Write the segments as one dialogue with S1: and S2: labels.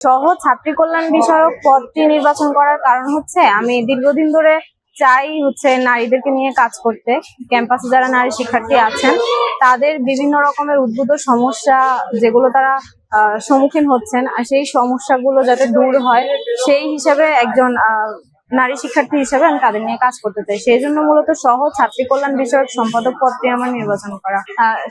S1: সহ ছাত্রী কল্যাণ বিষয়ক পদটি নির্বাচন করার কারণ হচ্ছে, আমি দীর্ঘদিন ধরে চাই হচ্ছে নারীদেরকে নিয়ে কাজ করতে। ক্যাম্পাসে যারা নারী শিক্ষার্থী আছেন, তাদের বিভিন্ন রকমের উদ্ভূত সমস্যা যেগুলো তারা সম্মুখীন হচ্ছেন, আর সেই সমস্যাগুলো যাতে দূর হয়, সেই হিসাবে একজন নারী শিক্ষার্থী হিসেবে আমি তাদের নিয়ে কাজ করতে চাই। সেই জন্য মূলত সহ ছাত্রী কল্যাণ বিষয়ক সম্পাদক পদটি আমার নির্বাচন করা।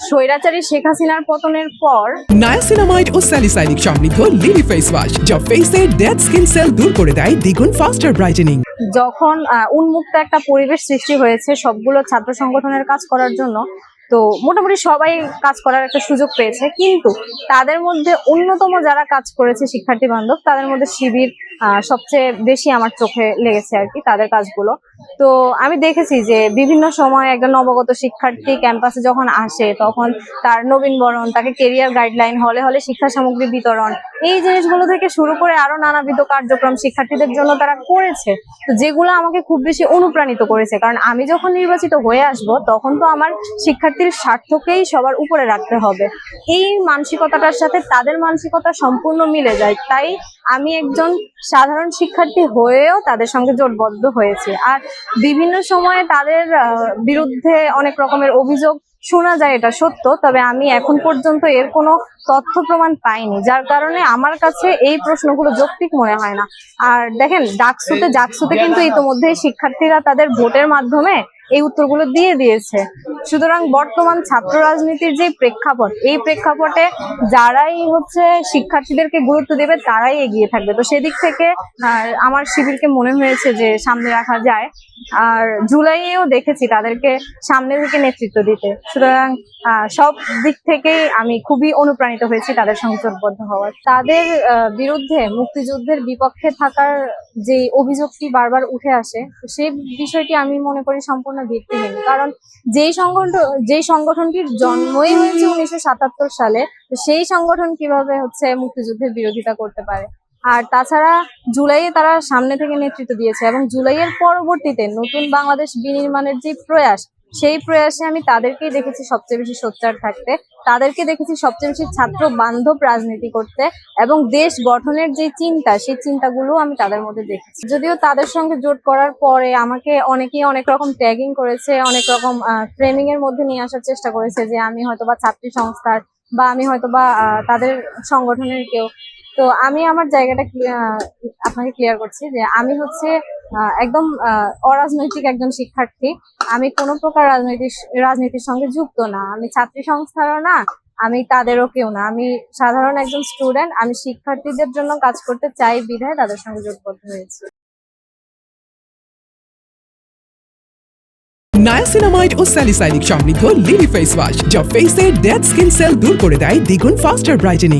S1: স্বৈরাচারী শেখ হাসিনার পতনের পর
S2: নায়াসিনামাইড ও স্যালিসাইনিক সমৃদ্ধ লিলি ফেস ওয়াশ যা ফেসের ডেড স্কিন সেল দূর করে দেয় দ্বিগুণ ফাস্টার ব্রাইটেনিং
S1: যখন উন্মুক্ত একটা পরিবেশ সৃষ্টি হয়েছে সবগুলো ছাত্র সংগঠনের কাজ করার জন্য তো মোটামুটি সবাই কাজ করার একটা সুযোগ পেয়েছে। কিন্তু তাদের মধ্যে অন্যতম যারা কাজ করেছে শিক্ষার্থী বান্ধব, তাদের মধ্যে শিবির সবচেয়ে বেশি আমার চোখে লেগেছে আর কি তাদের কাজগুলো। তো আমি দেখেছি যে বিভিন্ন সময় একজন নবগত শিক্ষার্থী ক্যাম্পাসে যখন আসে, তখন তার নবীনবরণ তাকে কেরিয়ার গাইডলাইন হলে হলে শিক্ষা সামগ্রী বিতরণ এই জিনিসগুলো থেকে শুরু করে আরও নানাবিধ কার্যক্রম শিক্ষার্থীদের জন্য তারা করেছে। তো যেগুলো আমাকে খুব বেশি অনুপ্রাণিত করেছে। কারণ আমি যখন নির্বাচিত হয়ে আসব, তখন তো আমার শিক্ষার্থীর স্বার্থকেই সবার উপরে রাখতে হবে। এই মানসিকতাটার সাথে তাদের মানসিকতা সম্পূর্ণ মিলে যায়। তাই আমি একজন সাধারণ শিক্ষার্থী হয়েও তাদের সঙ্গে জোটবদ্ধ হয়েছে। আর বিভিন্ন সময়ে তাদের বিরুদ্ধে অনেক রকমের অভিযোগ শোনা যায় এটা সত্য তবে আমি এখন পর্যন্ত এর কোনো তথ্য প্রমাণ পাইনি যার কারণে আমার কাছে এই প্রশ্নগুলো যৌক্তিক মনে হয় না। আর দেখেন ডাকসুতে জাকসুতে কিন্তু ইতোমধ্যেই শিক্ষার্থীরা তাদের ভোটের মাধ্যমে এই উত্তরগুলো দিয়ে দিয়েছে। সুতরাং বর্তমান ছাত্র রাজনীতির যে প্রেক্ষাপট, এই প্রেক্ষাপটে যারাই হচ্ছে শিক্ষার্থীদেরকে গুরুত্ব দেবে তারাই এগিয়ে থাকবে। তো সেদিক থেকে আমার শিবিরকে মনে হয়েছে যে সামনে রাখা যায়। আর জুলাইয়েও দেখেছি তাদেরকে সামনে থেকে নেতৃত্ব দিতে। সুতরাং সব দিক থেকেই আমি খুবই অনুপ্রাণিত হয়েছি তাদের সঙ্গে জোটবদ্ধ হওয়ার। তাদের বিরুদ্ধে মুক্তিযুদ্ধের বিপক্ষে থাকার যে অভিযোগটি বারবার উঠে আসে সেই বিষয়টি আমি মনে করি সম্পূর্ণ ভিত্তিহীন। কারণ যেই সংগঠন, যেই সংগঠনটির জন্মই হয়েছে উনিশশো সাতাত্তর সালে সেই সংগঠন কীভাবে হচ্ছে মুক্তিযুদ্ধের বিরোধিতা করতে পারে? আর তাছাড়া জুলাইয়ে তারা সামনে থেকে নেতৃত্ব দিয়েছে এবং জুলাইয়ের পরবর্তীতে নতুন বাংলাদেশ বিনির্মাণের যে প্রয়াস সেই প্রয়াসে আমি তাদেরকেই দেখেছি সবচেয়ে বেশি সোচ্চার থাকতে তাদেরকে দেখেছি সবচেয়ে বেশি ছাত্র বান্ধব রাজনীতি করতে এবং দেশ গঠনের যে চিন্তা সেই চিন্তাগুলো আমি তাদের মধ্যে দেখেছি। যদিও তাদের সঙ্গে জোট করার পরে আমাকে অনেকেই অনেক রকম ট্যাগিং করেছে অনেক রকম ট্রেনিং এর মধ্যে নিয়ে আসার চেষ্টা করেছে যে আমি হয়তো বা ছাত্রী সংস্থার বা আমি হয়তো বা আহ, তাদের সংগঠনের কেউ। তো আমি আমার জায়গাটা আপনাকে ক্লিয়ার করছি যে আমি হচ্ছে একদম অরাজনৈতিক একজন শিক্ষার্থী। আমি কোনো প্রকার রাজনৈতিক, রাজনীতির সঙ্গে যুক্ত না। আমি ছাত্রী সংস্থারও না, আমি তাদেরও কেউ না। আমি সাধারণ একজন স্টুডেন্ট আমি শিক্ষার্থীদের জন্য কাজ করতে চাই বিধায় তাদের সঙ্গে জোটবদ্ধ হয়েছি।
S2: নায়াসিনামাইড ও স্যালিসাইনিক সমৃদ্ধ ফেস ওয়াশ যা ফেসের ডেড স্কিন সেল দূর করে দেয় দ্বিগুণ ফাস্টার ব্রাইটেনিং